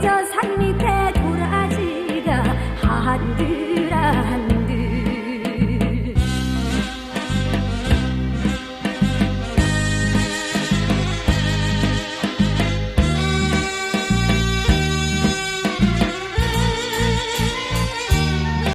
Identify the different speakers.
Speaker 1: 저 산 밑에 도라지가 한두